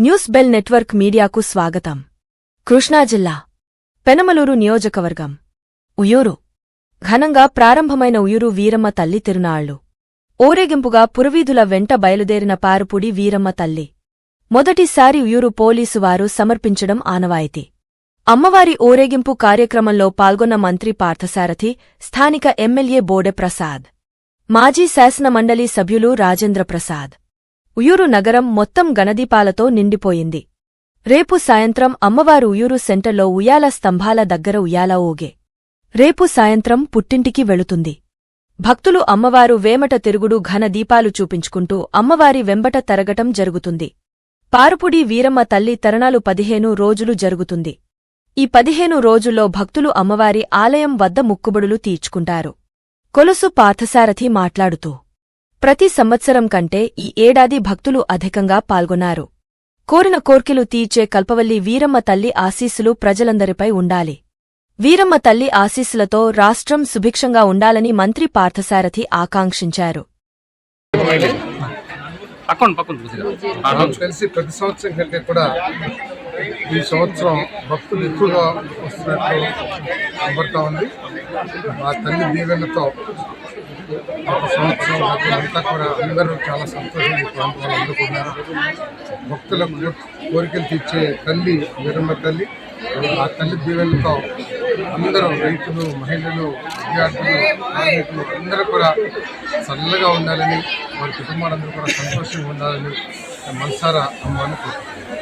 News bell network మీడియాకు స్వాగతం. కృష్ణా జిల్లా పెనమలూరు నియోజకవర్గం ఉయూరు ఘనంగా ప్రారంభమైన ఉయూరు వీరమ్మ తల్లి తిరునాళ్ళు ఊరేగింపుగా పురవీధుల వెంట బయలుదేరిన పారుపుడి వీరమ్మ తల్లి. మొదటిసారి ఉయూరు పోలీసువారు సమర్పించడం ఆనవాయితీ. అమ్మవారి ఊరేగింపు కార్యక్రమంలో పాల్గొన్న మంత్రి పార్థసారథి స్థానిక ఎమ్మెల్యే బోడె ప్రసాద్. మాజీ శాసనమండలి సభ్యులు రాజేంద్ర ప్రసాద్. ఉయూరు నగరం మొత్తం గణదీపాలతో నిండిపోయింది. రేపు సాయంత్రం అమ్మవారు ఉయూరు సెంటర్లో ఉయ్యాల స్తంభాల దగ్గర ఉయ్యాల ఊగే. రేపు సాయంత్రం పుట్టింటికి వెళుతుంది. భక్తులు అమ్మవారు వేమట తిరుగుడు ఘన దీపాలు చూపించుకుంటూ అమ్మవారి వెంబట తరగటం జరుగుతుంది. పారుపుడి వీరమ్మ తల్లి తరణాలు పదిహేను రోజులు జరుగుతుంది. ఈ పదిహేను రోజుల్లో భక్తులు అమ్మవారి ఆలయం వద్ద ముక్కుబడులు తీర్చుకుంటారు. కొలుసు పార్థసారథి మాట్లాడుతూ ప్రతి సంవత్సరం కంటే ఈ ఏడాది భక్తులు అధికంగా పాల్గొన్నారు. కోరిన కోర్కెలు తీర్చే కల్పవల్లి వీరమ్మ తల్లి ఆశీస్సులు ప్రజలందరిపై ఉండాలి. వీరమ్మ తల్లి ఆశీస్సులతో రాష్ట్రం సుభిక్షంగా ఉండాలని మంత్రి పార్థసారథి ఆకాంక్షించారు. ప్రతి సంవత్సరం కంటే కూడా ఈ సంవత్సరం భక్తులు ఎక్కువగా వస్తున్నట్లు కనబడతా ఉంది. మా తల్లి దీవెనతో ఒక సంవత్సరం అంతా కూడా అందరూ చాలా సంతోషంగా ప్రాంతాలు అందుకున్నారు భక్తులకు కోరికలు తీర్చే తల్లి నిరమ్మ తల్లి ఆ తల్లి దీవెనతో అందరూ రైతులు మహిళలు విద్యార్థులు కార్మికులు అందరూ కూడా చల్లగా ఉండాలని వారి కుటుంబాలందరూ కూడా సంతోషంగా ఉండాలని మనసారా అమ్మని కోరుకుంటున్నాను